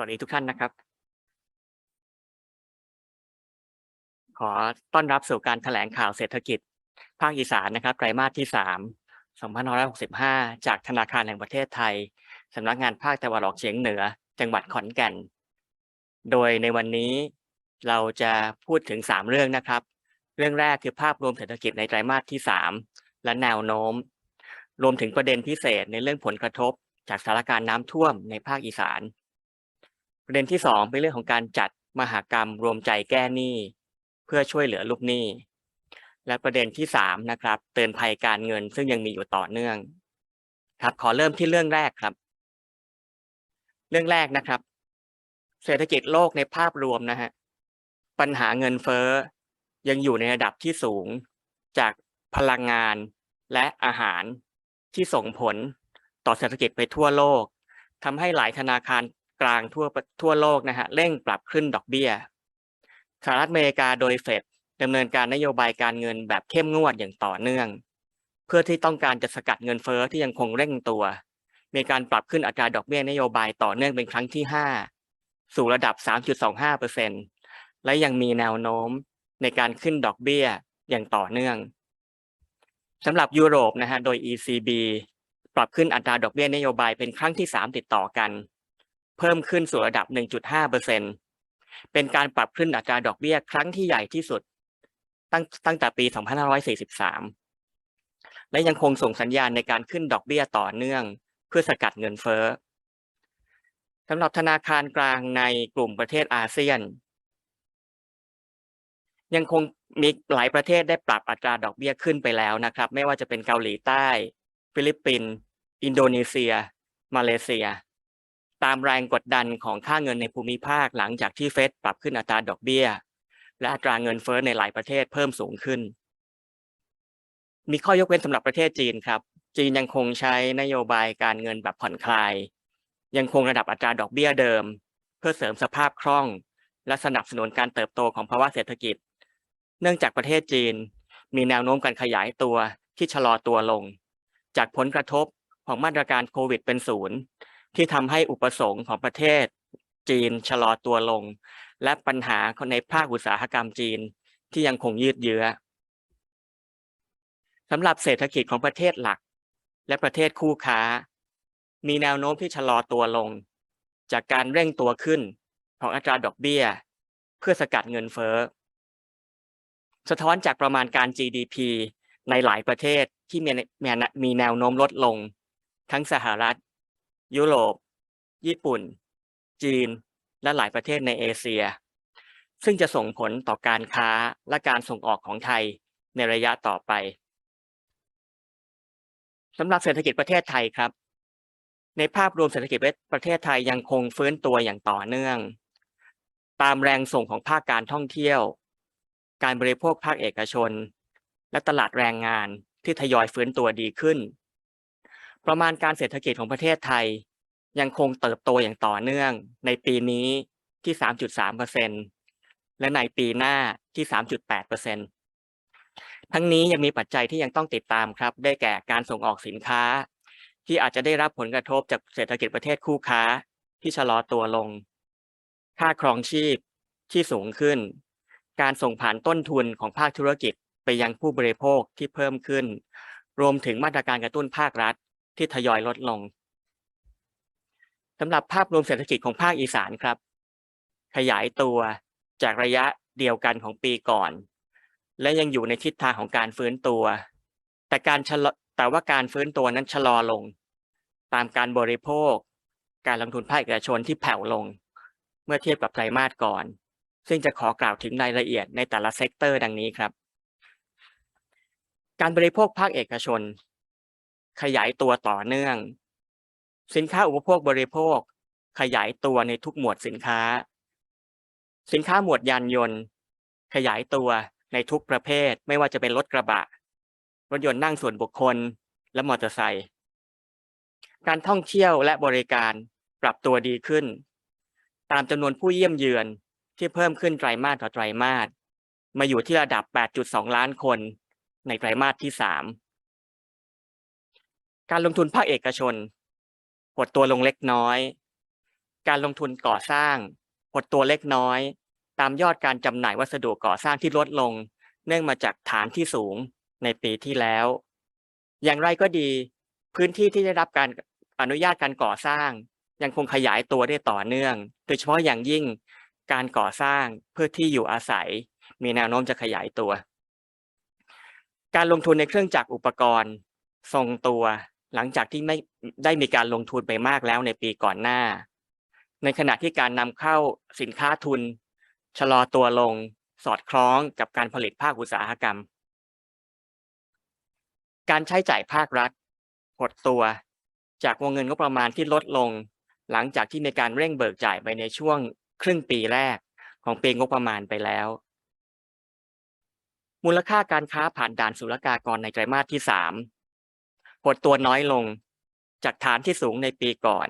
สวัสดีทุกท่านนะครับ ขอต้อนรับสู่การแถลงข่าวเศรษฐกิจ ภาคอีสานนะครับไตรมาสที่สาม2565 จากธนาคารแห่งประเทศไทยสำนักงานภาคตะวันออกเฉียงเหนือ จังหวัดขอนแก่น โดยในวันนี้เราจะพูดถึง 3 เรื่องนะครับ เรื่องแรกคือภาพรวมเศรษฐกิจในไตรมาสที่ 3 และแนวโน้ม รวมถึงประเด็นพิเศษในเรื่องผลกระทบจากสถานการณ์น้ำท่วมในภาคอีสาน ประเด็นที่สองเป็นเรื่องของการจัดมหากรรมรวมใจแก้หนี้ เพื่อช่วยเหลือลูกหนี้ และประเด็นที่สามนะครับ เตือนภัยการเงินซึ่งยังมีอยู่ต่อเนื่อง ครับขอเริ่มที่เรื่องแรกครับ เรื่องแรกนะครับ เศรษฐกิจโลกในภาพรวมนะฮะปัญหาเงินเฟ้อยังอยู่ในระดับที่สูงจากพลังงานและอาหารที่ส่งผลต่อเศรษฐกิจไปทั่วโลกทำให้หลายธนาคาร กลางทั่วทั่วโลกนะฮะเร่งปรับขึ้นดอกเบี้ยสหรัฐอเมริกาโดยเฟดดำเนินการนโยบายการเงินแบบเข้มงวดอย่างต่อเนื่อง เพื่อที่ต้องการจะสกัดเงินเฟ้อที่ยังคงเร่งตัว มีการปรับขึ้นอัตราดอกเบี้ยนโยบายต่อเนื่องเป็นครั้งที่ 5 สู่ระดับ 3.25%และยังมีแนวโน้มในการขึ้นดอกเบี้ยอย่างต่อเนื่องสำหรับยุโรปนะฮะโดย ECB ปรับขึ้นอัตราดอกเบี้ยนโยบายเป็นครั้งที่ 3 ติดต่อกัน เพิ่มขึ้นสู่ระดับ 1.5%เป็นการปรับขึ้นอัตราดอกเบี้ยครั้งที่ใหญ่ที่สุด ตั้งตั้งแต่ปี 2543 และยังคงส่งสัญญาณในการขึ้นดอกเบี้ยต่อเนื่อง เพื่อสกัดเงินเฟ้อสำหรับธนาคารกลางในกลุ่มประเทศอาเซียน ยังคงมีหลายประเทศได้ปรับอัตราดอกเบี้ยขึ้นไปแล้วนะครับ ไม่ว่าจะเป็นเกาหลีใต้ ฟิลิปปินส์อินโดนีเซีย มาเลเซีย ตามแรงกดดันของค่าเงินในภูมิภาคหลังจากที่เฟดปรับขึ้นอัตราดอกเบี้ย และอัตราเงินเฟ้อในหลายประเทศเพิ่มสูงขึ้น มีข้อยกเว้นสำหรับประเทศจีนครับ จีนยังคงใช้นโยบายการเงินแบบผ่อนคลาย ยังคงระดับอัตราดอกเบี้ยเดิม เพื่อเสริมสภาพคล่อง และสนับสนุนการเติบโตของภาวะเศรษฐกิจ เนื่องจากประเทศจีน มีแนวโน้มการขยายตัวที่ชะลอตัวลง จากผลกระทบของมาตรการโควิดเป็นศูนย์ ที่ทำให้อุปสงค์ของประเทศจีนชะลอตัวลง และปัญหาในภาคอุตสาหกรรมจีนที่ยังคงยืดเยื้อสำหรับเศรษฐกิจของประเทศหลัก และประเทศคู่ค้า มีแนวโน้มที่ชะลอตัวลง จากการเร่งตัวขึ้นของอัตราดอกเบี้ย เพื่อสกัดเงินเฟ้อ สะท้อนจากประมาณการ GDP ในหลายประเทศที่มีมีแนวโน้มลดลง ทั้งสหรัฐ ยุโรป ญี่ปุ่น จีน และหลายประเทศในเอเชีย ซึ่งจะส่งผลต่อการค้าและการส่งออกของไทยในระยะต่อไปสำหรับเศรษฐกิจประเทศไทยครับ ในภาพรวมเศรษฐกิจประเทศไทยยังคงฟื้นตัวอย่างต่อเนื่อง ตามแรงส่งของภาคการท่องเที่ยว การบริโภคภาคเอกชน และตลาดแรงงานที่ทยอยฟื้นตัวดีขึ้น ประมาณการเศรษฐกิจของประเทศไทย ยังคงเติบโตอย่างต่อเนื่อง ในปีนี้ที่ 3.3%และในปีหน้าที่ 3.8%ทั้งนี้ยังมีปัจจัยที่ยังต้องติดตามครับ ได้แก่การส่งออกสินค้า ที่อาจจะได้รับผลกระทบจากเศรษฐกิจประเทศคู่ค้า ที่ชะลอตัวลง ค่าครองชีพที่สูงขึ้น การส่งผ่านต้นทุนของภาคธุรกิจไปยังผู้บริโภคที่เพิ่มขึ้น รวมถึงมาตรการกระตุ้นภาครัฐ ที่ทยอยลดลงสำหรับภาพรวมเศรษฐกิจของภาคอีสานครับ ขยายตัวจากระยะเดียวกันของปีก่อน และยังอยู่ในทิศทางของการฟื้นตัว แต่การชะลอแต่ว่าการฟื้นตัวนั้นชะลอลง ตามการบริโภค การลงทุนภาคเอกชนที่แผ่วลง เมื่อเทียบกับไตรมาสก่อน ซึ่งจะขอกล่าวถึงรายละเอียดในแต่ละเซกเตอร์ดังนี้ครับ การบริโภคภาคเอกชน ขยายตัวต่อเนื่อง สินค้าอุปโภคบริโภค ขยายตัวในทุกหมวดสินค้า สินค้าหมวดยานยนต์ ขยายตัวในทุกประเภท ไม่ว่าจะเป็นรถกระบะ รถยนต์นั่งส่วนบุคคล และมอเตอร์ไซค์การท่องเที่ยวและบริการปรับตัวดีขึ้น ตามจำนวนผู้เยี่ยมเยือนที่เพิ่มขึ้นไตรมาสต่อไตรมาสมาอยู่ที่ระดับ 8.2 ล้านคนในไตรมาสที่ 3 การลงทุนภาคเอกชนหดตัวลงเล็กน้อย การลงทุนก่อสร้างหดตัวเล็กน้อย ตามยอดการจำหน่ายวัสดุก่อสร้างที่ลดลง เนื่องมาจากฐานที่สูงในปีที่แล้ว อย่างไรก็ดี พื้นที่ที่ได้รับการอนุญาตการก่อสร้าง ยังคงขยายตัวได้ต่อเนื่อง โดยเฉพาะอย่างยิ่งการก่อสร้างเพื่อที่อยู่อาศัย มีแนวโน้มจะขยายตัว การลงทุนในเครื่องจักรอุปกรณ์ ทรงตัว หลังจากที่ไม่ได้มีการลงทุนไปมากแล้วในปีก่อนหน้า ในขณะที่การนำเข้าสินค้าทุน ชะลอตัวลงสอดคล้องกับการผลิตภาคอุตสาหกรรม การใช้จ่ายภาครัฐหดตัว จากวงเงินงบประมาณที่ลดลง หลังจากที่มีการเร่งเบิกจ่ายไปในช่วงครึ่งปีแรกของปีงบประมาณไปแล้ว มูลค่าการค้าผ่านด่านศุลกากรในไตรมาสที่สาม หดตัวน้อยลงจากฐานที่สูงในปีก่อน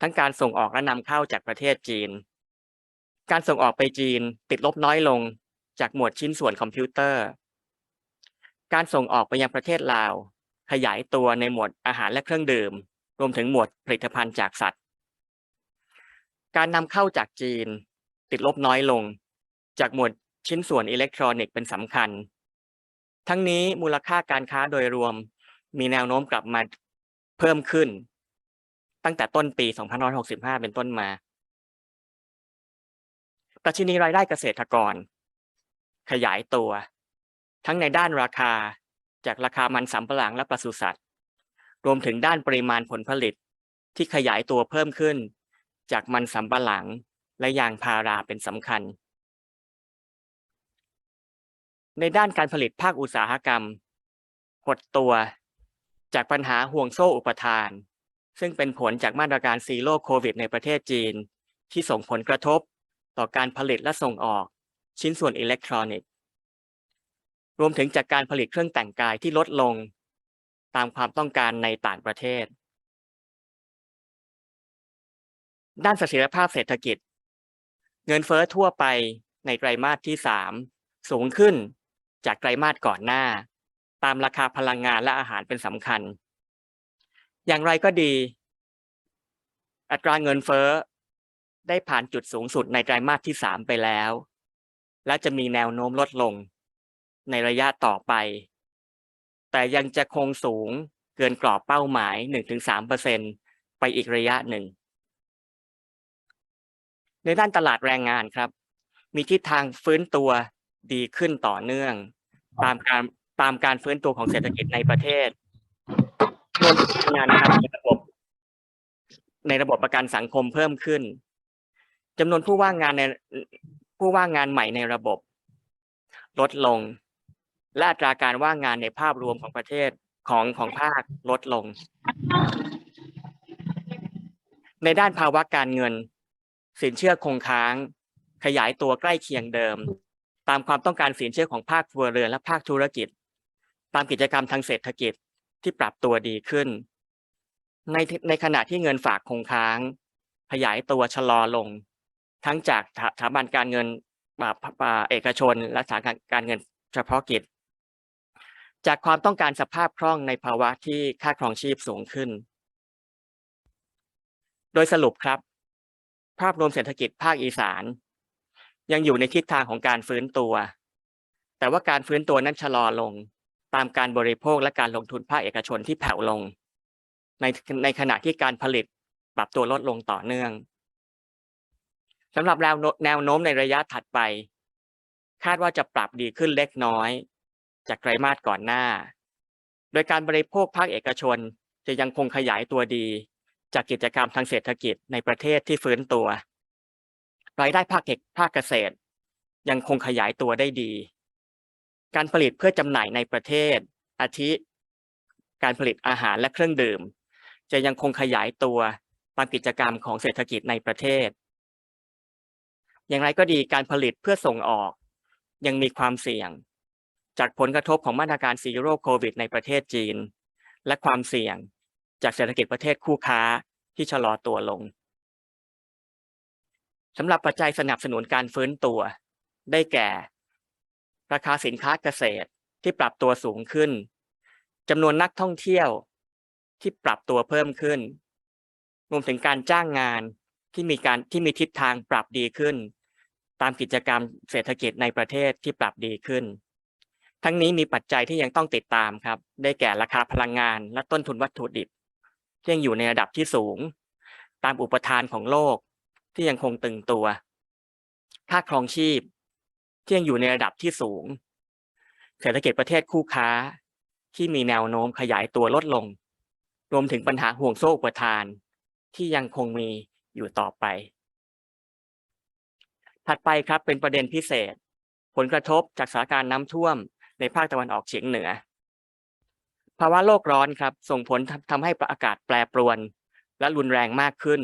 ทั้งการส่งออกและนำเข้าจากประเทศจีน การส่งออกไปจีนติดลบน้อยลงจากหมวดชิ้นส่วนคอมพิวเตอร์ การส่งออกไปยังประเทศลาว ขยายตัวในหมวดอาหารและเครื่องดื่ม รวมถึงหมวดผลิตภัณฑ์จากสัตว์ การนำเข้าจากจีน ติดลบน้อยลง จากหมวดชิ้นส่วนอิเล็กทรอนิกส์เป็นสำคัญ ทั้งนี้มูลค่าการค้าโดยรวม มีแนวโน้มกลับมาเพิ่มขึ้น ตั้งแต่ต้นปี 2565 เป็นต้นมาตัชนีรายได้เกษตรกร ขยายตัว ทั้งในด้านราคาจากราคามันสำปะหลังและปศุสัตว์ รวมถึงด้านปริมาณผลผลิตที่ขยายตัวเพิ่มขึ้น จากมันสำปะหลังและยางพาราเป็นสำคัญ ในด้านการผลิตภาคอุตสาหกรรม หดตัว จากปัญหาห่วงโซ่อุปทาน ซึ่งเป็นผลจากมาตรการซีโร่โควิดในประเทศจีน ที่ส่งผลกระทบต่อการผลิตและส่งออกชิ้นส่วนอิเล็กทรอนิกส์ รวมถึงจากการผลิตเครื่องแต่งกายที่ลดลง ตามความต้องการในต่างประเทศ ด้านเสถียรภาพเศรษฐกิจ เงินเฟ้อทั่วไปในไตรมาสที่สามสูงขึ้นจากไตรมาสก่อนหน้า ตามราคาพลังงานและอาหารเป็นสำคัญ อย่างไรก็ดี อัตราเงินเฟ้อได้ผ่านจุดสูงสุดในไตรมาสที่สามไปแล้ว และจะมีแนวโน้มลดลง ในระยะต่อไป แต่ยังจะคงสูงเกินกรอบเป้าหมาย 1-3%ไปอีกระยะหนึ่ง ในด้านตลาดแรงงานครับ มีทิศทางฟื้นตัวดีขึ้นต่อเนื่อง ตามการ ตามการฟื้นตัวของเศรษฐกิจในประเทศรวมถึงงานในระบบในระบบประกันสังคมเพิ่มขึ้นจำนวนผู้ว่างงานในผู้ว่างงานใหม่ในระบบ ลดลง และอัตราการว่างงานในภาพรวมของประเทศของของภาคลดลง ในด้านภาวะการเงิน สินเชื่อคงค้าง ขยายตัวใกล้เคียงเดิม ตามความต้องการสินเชื่อของภาคครัวเรือนและภาคธุรกิจ ตามกิจกรรมทางเศรษฐกิจที่ปรับตัวดีขึ้น ในในขณะที่เงินฝากคงค้าง ขยายตัวชะลอลง ทั้งจากสถาบันการเงินเอกชน และสถาบันการเงินเฉพาะกิจ จากความต้องการสภาพคล่องในภาวะที่ค่าครองชีพสูงขึ้น โดยสรุปครับ ภาพรวมเศรษฐกิจภาคอีสาน ยังอยู่ในทิศทางของการฟื้นตัว แต่ว่าการฟื้นตัวนั้นชะลอลง ตามการบริโภคและการลงทุนภาคเอกชนที่แผ่วลง ในในขณะที่การผลิตปรับตัวลดลงต่อเนื่องสำหรับแนวแนวโน้มในระยะถัดไป คาดว่าจะปรับดีขึ้นเล็กน้อย จากไตรมาสก่อนหน้า โดยการบริโภคภาคเอกชนจะยังคงขยายตัวดี จากกิจกรรมทางเศรษฐกิจในประเทศที่ฟื้นตัวรายได้ภาคเอกภาคเกษตร ยังคงขยายตัวได้ดี การผลิตเพื่อจำหน่ายในประเทศ อาทิ การผลิตอาหารและเครื่องดื่ม จะยังคงขยายตัวตามกิจกรรมของเศรษฐกิจในประเทศ อย่างไรก็ดีการผลิตเพื่อส่งออก ยังมีความเสี่ยง จากผลกระทบของมาตรการซีโร่โควิดในประเทศจีน และความเสี่ยงจากเศรษฐกิจประเทศคู่ค้าที่ชะลอตัวลงสำหรับปัจจัยสนับสนุนการฟื้นตัว ได้แก่ ราคาสินค้าเกษตรที่ปรับตัวสูงขึ้นจำนวนนักท่องเที่ยวที่ปรับตัวเพิ่มขึ้น รวมถึงการจ้างงานที่มีการที่มีทิศทางปรับดีขึ้น ตามกิจกรรมเศรษฐกิจในประเทศที่ปรับดีขึ้น ทั้งนี้มีปัจจัยที่ยังต้องติดตามครับ ได้แก่ราคาพลังงานและต้นทุนวัตถุดิบที่ยังอยู่ในระดับที่สูง ตามอุปทานของโลกที่ยังคงตึงตัว ค่าครองชีพ ที่ยังอยู่ในระดับที่สูง เศรษฐกิจประเทศคู่ค้าที่มีแนวโน้มขยายตัวลดลง รวมถึงปัญหาห่วงโซ่อุปทาน ที่ยังคงมีอยู่ต่อไป ถัดไปครับเป็นประเด็นพิเศษ ผลกระทบจากสถานการณ์น้ำท่วมในภาคตะวันออกเฉียงเหนือ ภาวะโลกร้อนครับ ส่งผลทำให้อากาศแปรปรวน และรุนแรงมากขึ้น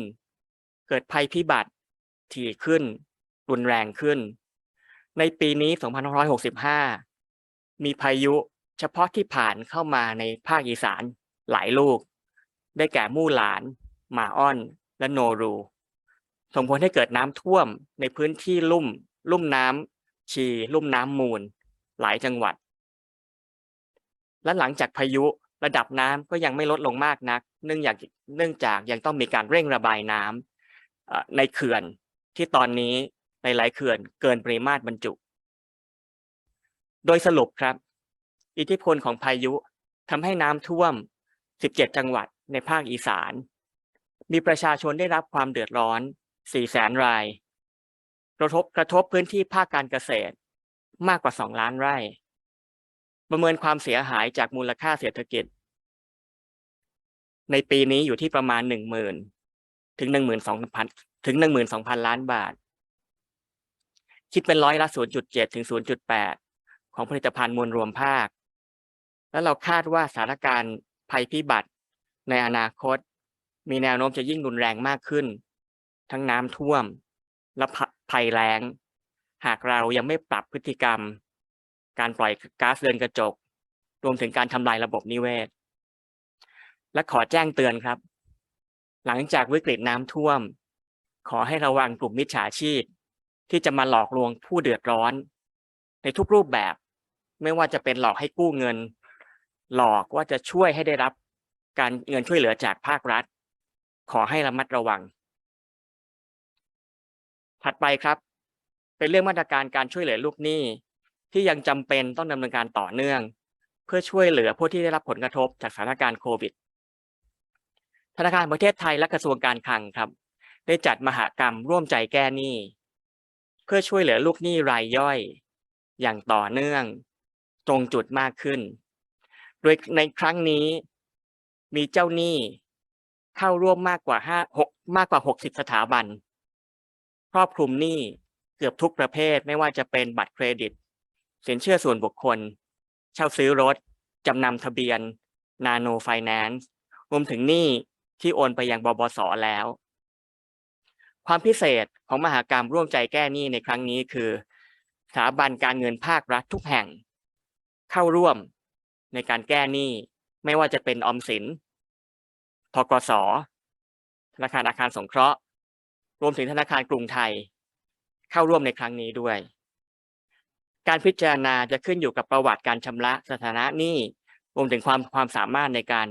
เกิดภัยพิบัติถี่ขึ้น รุนแรงขึ้น ในปีนี้ 2565 มีพายุเฉพาะที่ผ่านเข้ามาในภาคอีสานหลายลูก ได้แก่มู่หลาน หมาอ้อน และโนรู ส่งผลให้เกิดน้ำท่วมในพื้นที่ลุ่ม ลุ่มน้ำชี ลุ่มน้ำมูล หลายจังหวัด และหลังจากพายุระดับน้ำก็ยังไม่ลดลงมากนัก เนื่องจากเนื่องจากยังต้องมีการเร่งระบายน้ำในเขื่อนที่ตอนนี้ ในหลายเขื่อนเกินปริมาตรบรรจุ โดยสรุปครับ อิทธิพลของพายุทำให้น้ำท่วม 17 จังหวัดในภาคอีสาน มีประชาชนได้รับความเดือดร้อน 4 แสนราย กระทบกระทบพื้นที่ภาคการเกษตรมากกว่า 2 ล้านไร่ ประเมินความเสียหายจากมูลค่าเศรษฐกิจ ในปีนี้อยู่ที่ประมาณ 10,000 ถึง 12,000 ถึง 12,000 ล้านบาท คิดเป็นร้อยละ 0.7 ถึง 0.8 ของผลิตภัณฑ์มวลรวมภาค แล้วเราคาดว่าสถานการณ์ภัยพิบัติในอนาคต มีแนวโน้มจะยิ่งรุนแรงมากขึ้น ทั้งน้ำท่วม และภภัยแล้ง หากเรายังไม่ปรับพฤติกรรม การปล่อยก๊าซเรือนกระจก รวมถึงการทำลายระบบนิเวศ และขอแจ้งเตือนครับ หลังจากวิกฤตน้ำท่วม ขอให้ระวังกลุ่มมิจฉาชีพ ที่จะมาหลอกลวงผู้เดือดร้อน ในทุกรูปแบบ ไม่ว่าจะเป็นหลอกให้กู้เงิน หลอกว่าจะช่วยให้ได้รับการเงินช่วยเหลือจากภาครัฐ ขอให้ระมัดระวัง ถัดไปครับ เป็นเรื่องมาตรการการช่วยเหลือลูกหนี้ ที่ยังจำเป็นต้องดำเนินการต่อเนื่อง เพื่อช่วยเหลือผู้ที่ได้รับผลกระทบจากสถานการณ์โควิดธนาคารประเทศไทยและกระทรวงการคลังครับ ได้จัดมหากรรมร่วมใจแก้หนี้ พื่อช่วยเหลือลูกหนี้รายย่อย อย่างต่อเนื่องตรงจุดมากขึ้น โดยในครั้งนี้มีเจ้าหนี้เข้าร่วมมากกว่าห้าหกมากกว่าหกสิบสถาบัน ครอบคลุมหนี้เกือบทุกประเภทไม่ว่าจะเป็นบัตรเครดิต สินเชื่อส่วนบุคคล เช่าซื้อรถ จำนำทะเบียน นาโนไฟแนนซ์รวมถึงหนี้ที่โอนไปยังบบบสแล้ว ความพิเศษของมหากรรมร่วมใจแก้หนี้ในครั้งนี้คือสถาบันการเงินภาครัฐทุกแห่ง เข้าร่วมในการแก้หนี้ไม่ว่าจะเป็นออมสินทกสธนาคารอาคารสงเคราะห์ รวมถึงธนาคารกรุงไทย เข้าร่วมในครั้งนี้ด้วย การพิจารณาจะขึ้นอยู่กับประวัติการชำระสถานะหนี้รวมถึงความความสามารถในการ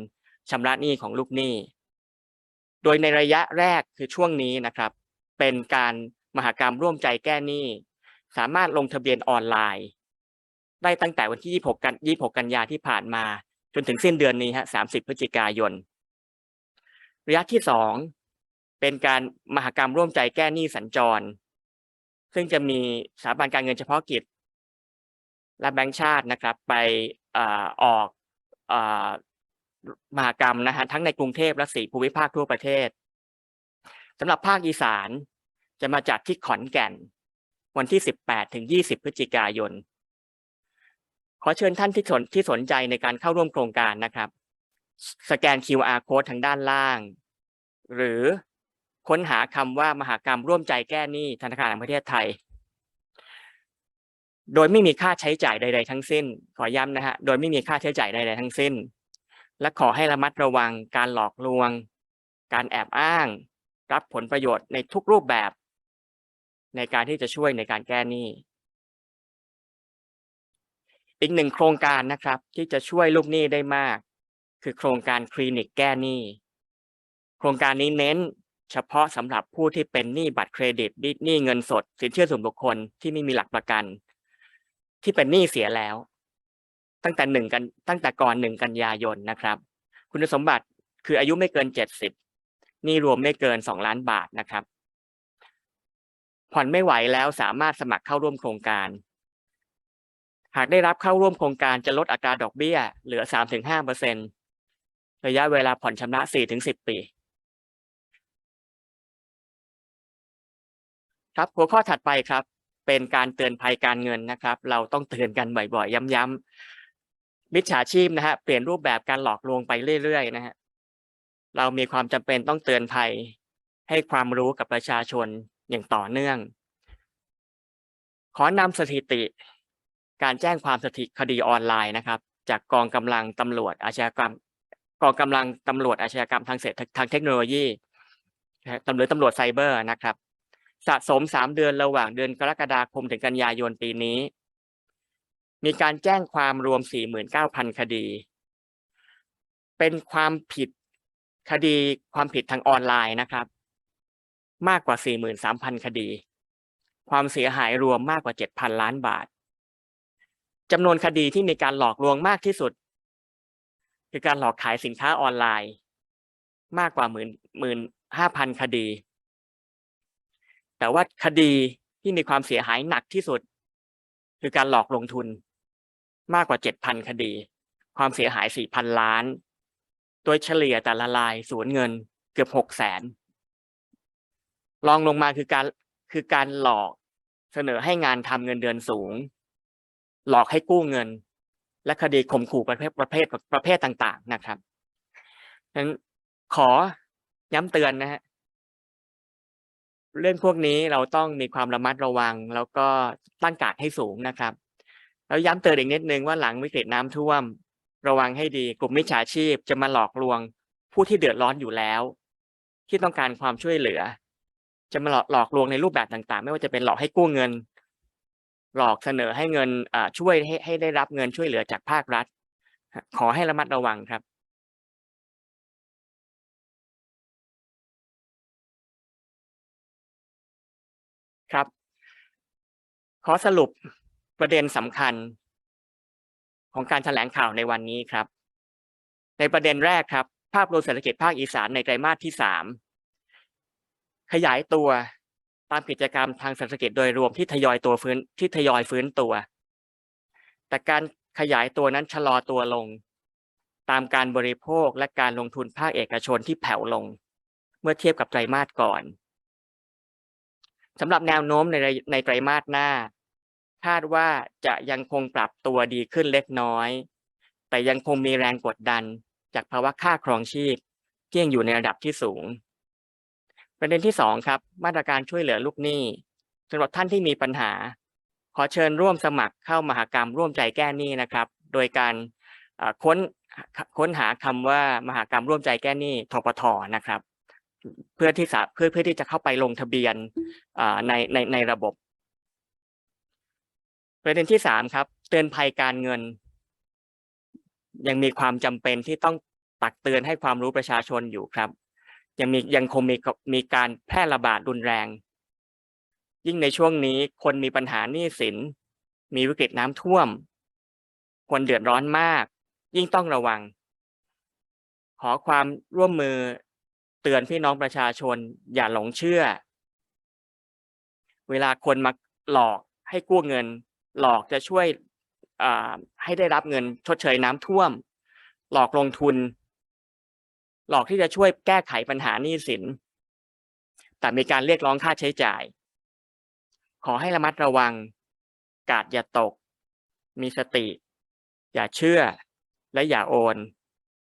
ชำระหนี้ของลูกหนี้ โดยในระยะแรกคือช่วงนี้นะครับ เป็นการมหากรรมร่วมใจแก้หนี้ สามารถลงทะเบียนออนไลน์ ได้ตั้งแต่วันที่ 26 กัน 26 กันยาที่ผ่านมา จนถึงสิ้นเดือนนี้ฮะ 30 พฤศจิกายน ระยะที่สองเป็นการมหกรรมร่วมใจแก้หนี้สัญจร ซึ่งจะมีสถาบันการเงินเฉพาะกิจ และแบงก์ชาตินะครับ ไปออกมหกรรมนะฮะทั้งในกรุงเทพและสี่ภูมิภาคทั่วประเทศสำหรับภาคอีสาน จะมาจัดที่ขอนแก่น วันที่ 18 ถึง 20 พฤศจิกายน ขอเชิญท่านที่สนที่สนใจในการเข้าร่วมโครงการนะครับ สแกน QR code ทางด้านล่าง หรือค้นหาคำว่ามหากรรมร่วมใจแก้หนี้ธนาคารแห่งประเทศไทย โดยไม่มีค่าใช้จ่ายใด ๆ ทั้งสิ้น ขอย้ำนะฮะ โดยไม่มีค่าใช้จ่ายใด ๆ ทั้งสิ้น และขอให้ระมัดระวังการหลอกลวง การแอบอ้าง รับผลประโยชน์ในทุกรูปแบบ ในการที่จะช่วยในการแก้หนี้ อีกหนึ่งโครงการนะครับ ที่จะช่วยลูกหนี้ได้มาก คือโครงการคลินิกแก้หนี้ โครงการนี้เน้นเฉพาะสำหรับผู้ที่เป็นหนี้บัตรเครดิตหนี้เงินสด สินเชื่อส่วนบุคคลที่ไม่มีหลักประกัน ที่เป็นหนี้เสียแล้ว ตั้งแต่หนึ่งกันตั้งแต่ก่อนหนึ่งกันยายนนะครับ คุณสมบัติคืออายุไม่เกินเจ็ดสิบหนี้รวมไม่เกินสองล้านบาทนะครับ ผ่อนไม่ไหวแล้วสามารถสมัครเข้าร่วมโครงการ หากได้รับเข้าร่วมโครงการจะลดอัตราดอกเบี้ย เหลือสามถึงห้าเปอร์เซ็นระยะเวลาผ่อนชำระสี่ถึงสิบปี ครับหัวข้อถัดไปครับ เป็นการเตือนภัยการเงินนะครับ เราต้องเตือนกันบ่อยๆ ย้ำๆมิจฉาชีพนะฮะเปลี่ยนรูปแบบการหลอกลวงไปเรื่อยๆนะฮะเรามีความจำเป็นต้องเตือนภัยให้ความรู้กับประชาชน อย่างต่อเนื่อง ขอนำสถิติ การแจ้งความสถิติคดีออนไลน์นะครับ จากกองกำลังตำรวจอาชญากรรมกองกำลังตำรวจอาชญากรรมทางเศรษฐทางเทคโนโลยีตำรวจตำรวจไซเบอร์นะครับ สะสมสามเดือนระหว่างเดือนกรกฎาคมถึงกันยายนปีนี้ มีการแจ้งความรวม 49,000 คดี เป็นความผิดคดีความผิดทางออนไลน์นะครับ มากกว่า 43,000 คดี ความเสียหายรวมมากกว่า 7,000 ล้านบาทจำนวนคดีที่มีการหลอกลวงมากที่สุด คือการหลอกขายสินค้าออนไลน์ มากกว่าหมื่นหมื่นห้าพันคดี แต่ว่าคดีที่มีความเสียหายหนักที่สุด คือการหลอกลงทุนมากกว่าเจ็ดพันคดี ความเสียหายสี่พันล้าน โดยเฉลี่ยแต่ละรายสูญเงินเกือบหกแสน รองลงมาคือการคือการหลอกเสนอให้งานทำเงินเดือนสูง หลอกให้กู้เงิน และคดีข่มขู่ประเภทประเภทประเภทต่าง ๆ นะครับฉะนั้นขอย้ำเตือนนะฮะเรื่องพวกนี้เราต้องมีความระมัดระวัง แล้วก็ตั้งการดให้สูงนะครับแล้วย้ำเตือนอีกนิดนึงว่าหลังวิกฤตน้ำท่วม ระวังให้ดีกลุ่มมิจฉาชีพจะมาหลอกลวงผู้ที่เดือดร้อนอยู่แล้ว ที่ต้องการความช่วยเหลือ จะมาหลอกหลอกลวงในรูปแบบต่างๆ ไม่ว่าจะเป็นหลอกให้กู้เงิน หลอกเสนอให้เงินช่วยให้ให้ได้รับเงินช่วยเหลือจากภาครัฐ ขอให้ระมัดระวังครับ ครับ ขอสรุปประเด็นสำคัญ ของการแถลงข่าวในวันนี้ครับ ในประเด็นแรกครับ ภาพรวมเศรษฐกิจภาคอีสานในไตรมาสที่สาม ขยายตัวตามกิจกรรมทางเศรษฐกิจโดยรวมที่ทยอยตัวฟื้นที่ทยอยฟื้นตัว แต่การขยายตัวนั้นชะลอตัวลง ตามการบริโภคและการลงทุนภาคเอกชนที่แผ่วลง เมื่อเทียบกับไตรมาสก่อนสำหรับแนวโน้มในในไตรมาสหน้า คาดว่าจะยังคงปรับตัวดีขึ้นเล็กน้อย แต่ยังคงมีแรงกดดันจากภาวะค่าครองชีพที่ยังอยู่ในระดับที่สูง ประเด็นที่สองครับ มาตรการช่วยเหลือลูกหนี้สำหรับท่านที่มีปัญหา ขอเชิญร่วมสมัครเข้ามหากรรมร่วมใจแก้หนี้นะครับ โดยการค้นค้นหาคำว่ามหากรรมร่วมใจแก้หนี้ทปทนะครับ เพื่อที่จะเพื่อเพื่อที่จะเข้าไปลงทะเบียนในในในระบบ ประเด็นที่สามครับ เตือนภัยการเงิน ยังมีความจำเป็นที่ต้องตักเตือนให้ความรู้ประชาชนอยู่ครับ ยังมียังคงมีมีการแพร่ระบาดรุนแรง ยิ่งในช่วงนี้คนมีปัญหาหนี้สิน มีวิกฤตน้ำท่วม คนเดือดร้อนมาก ยิ่งต้องระวัง ขอความร่วมมือเตือนพี่น้องประชาชนอย่าหลงเชื่อ เวลาคนมาหลอกให้กู้เงิน หลอกจะช่วยอ่าให้ได้รับเงินชดเชยน้ำท่วม หลอกลงทุน หลอกที่จะช่วยแก้ไขปัญหาหนี้สิน แต่มีการเรียกร้องค่าใช้จ่าย ขอให้ระมัดระวัง กาดอย่าตก มีสติ อย่าเชื่อ และอย่าโอน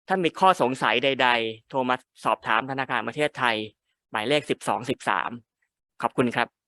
ถ้ามีข้อสงสัยใด ๆ โทรมาสอบถามธนาคารประเทศไทย หมายเลขสิบสองสิบสามขอบคุณครับ